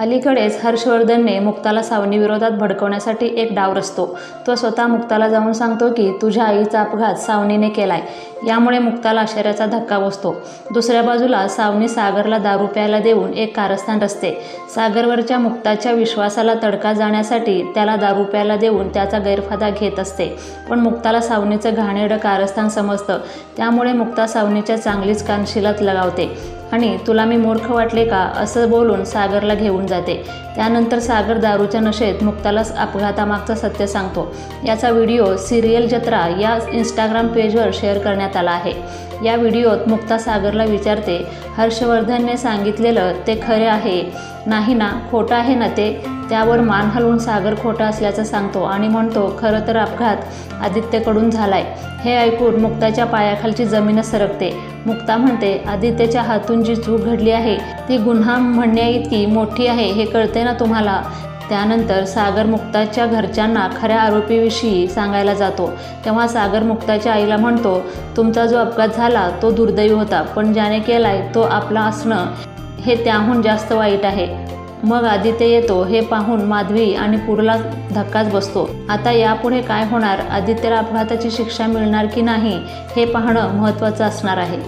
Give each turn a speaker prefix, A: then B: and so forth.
A: अलीकडेच हर्षवर्धनने मुक्ताला सावनीविरोधात भडकवण्यासाठी एक डाव रचतो. तो स्वतः मुक्ताला जाऊन सांगतो की तुझ्या आईचा अपघात सावनीने केलाय. यामुळे मुक्ताला आश्चर्याचा धक्का बसतो. दुसऱ्या बाजूला सावनी सागरला दारू प्यायला देऊन एक कारस्थान रचते. सागरवरच्या मुक्ताच्या विश्वासाला तडका जाण्यासाठी त्याला दारू प्यायला देऊन त्याचा गैरफायदा घेत असते. पण मुक्ताला सावनीचं घाणेरडं कारस्थान समजतं. त्यामुळे मुक्ता सावनीच्या चांगलीच कानशिलात लगावते. आणि तुला मी मूर्ख वाटले का? असं बोलून सागरला घेऊन जाते. त्यानंतर सागर दारूच्या नशेत मुक्ताला अपघातामागचं सत्य सांगतो. याचा व्हिडिओ सिरियल जत्रा या इंस्टाग्राम पेजवर शेअर करण्यात आला आहे. या व्हिडिओत मुक्ता सागरला विचारते हर्षवर्धनने सांगितलेलं ते खरे आहे? नाही ना खोटं आहे ना ते? त्यावर मान हलवून सागर खोटा असल्याचं सांगतो आणि म्हणतो खरं तर अपघात आदित्यकडून झालाय. हे ऐकून मुक्ताच्या पायाखालची जमीनच सरकते. मुक्ता म्हणते आदित्यच्या हातून जी चूक घडली आहे ती गुन्हा म्हणण्याइतकी मोठी आहे हे कळते ना तुम्हाला त्यानंतर सागर मुक्ताच्या घरच्यांना खऱ्या आरोपीविषयी सांगायला जातो. तेव्हा सागर मुक्ताच्या आईला म्हणतो तुमचा जो अपघात झाला तो दुर्दैवी होता पण ज्याने केलाय तो आपला असणं हे त्याहून जास्त वाईट आहे. मग आदित्य येतो हे पाहून माधवी आणि पुरला धक्काच बसतो. आता यापुढे काय होणार? आदित्यला अपघाताची शिक्षा मिळणार की नाही हे पाहणं महत्त्वाचं असणार आहे.